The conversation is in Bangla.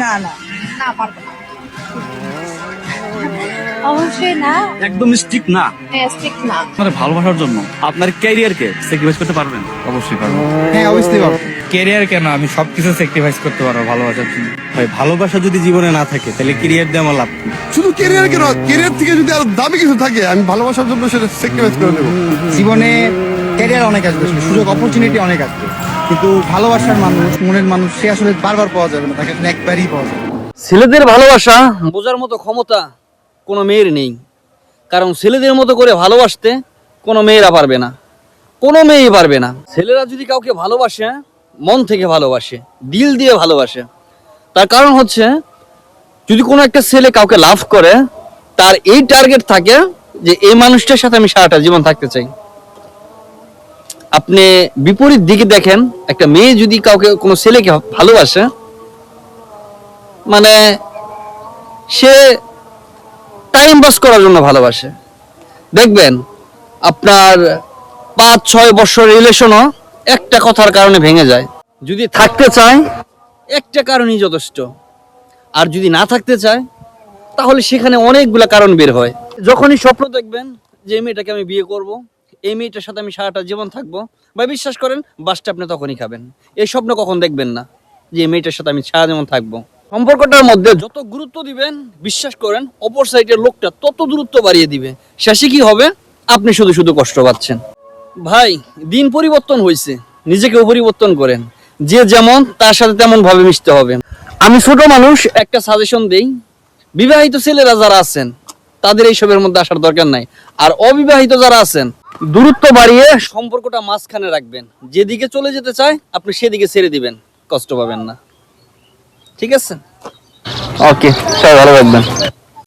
না না না পারব না। অবশ্যই না। একদম স্টিক না। স্ট্রিক্ট না। আপনার ভালোবাসার জন্য আপনার ক্যারিয়ারকে স্যাক্রিফাইস করতে পারবেন? অবশ্যই পারব। হ্যাঁ অবশ্যই পারব। কেরিয়ার কেন আমি সবকিছু স্যাক্রিফাইস করতে পারব ভালোবাসার জন্য। ভাই ভালোবাসা যদি জীবনে না থাকে তাহলে ক্যারিয়ার দিয়ে আমার লাভ শুধু কেরিয়ার কেন কেরিয়ার থেকে যদি আরও দামি কিছু থাকে আমি ভালোবাসার জন্য সেটা স্যাক্রিফাইস করে নেব। জীবনে ক্যারিয়ার অনেক আসবে সুযোগ অপরচুনিটি অনেক আসবে। কিন্তু ভালোবাসার মানুষ, মনের মানুষ, সে আসলে বারবার পাওয়া যাবে না, তাকে একবারই পাওয়া যাবে ছেলেদের ভালোবাসা বোঝার মতো ক্ষমতা কোনো মেয়ের নেই। কারণ ছেলেদের মতো করে ভালোবাসতে কোনো মেয়েরা পারবে না। কোনো মেয়েই পারবে না। ছেলেরা যদি কাউকে ভালোবাসে, মন থেকে ভালোবাসে, দিল দিয়ে ভালোবাসে, তার কারণ হচ্ছে যদি কোনো একটা ছেলে কাউকে লাভ করে, তার এই টার্গেট থাকে যে, এই মানুষটার সাথে আমি সারাটা জীবন থাকতে চাই। আপনি বিপরীত দিকে দেখেন, একটা মেয়ে যদি কাউকে কোনো ছেলেকে ভালোবাসে মানে সে টাইম পাস করার জন্য ভালোবাসে। দেখবেন, আপনার পাঁচ, ছয় বছর রিলেশনও একটা কথার কারণে ভেঙে যায়। যদি থাকতে চায়, একটা কারণই যথেষ্ট। আর যদি না থাকতে চায়, তাহলে সেখানে অনেকগুলা কারণ বের হয়। যখনই স্বপ্ন দেখবেন যে মেয়েটাকে আমি বিয়ে করব এই মেয়েটার সাথে আমি সারাটা জীবন থাকব। বা বিশ্বাস করেন বাসটা আপনি তখনই খাবেন। এই স্বপ্ন কখন দেখবেন না যে এই মেয়েটার সাথে আমি সারা জীবন থাকব। সম্পর্কটার মধ্যে যত গুরুত্ব দিবেন, বিশ্বাস করেন, অপর সাইডের লোকটা তত দূরত্ব বাড়িয়ে দিবে। শেষে কি হবে? আপনি শুধু শুধু কষ্ট পাচ্ছেন। ভাই, দিন পরিবর্তন হয়েছে নিজেকেও পরিবর্তন করেন। যে যেমন, তার সাথে তেমন ভাবে মিশতে হবে। আমি ছোট মানুষ, একটা সাজেশন দেই। বিবাহিত ছেলেরা যারা আছেন, তাদের এইসবের মধ্যে আসার দরকার নাই। আর অবিবাহিত যারা আছেন দূরত্ব বাড়িয়ে সম্পর্কটা মাঝখানে রাখবেন। যেদিকে চলে যেতে চায় আপনি সেদিকে ছেড়ে দিবেন। কষ্ট পাবেন না। ঠিক আছে? ওকে সবাই ভালো থাকবেন।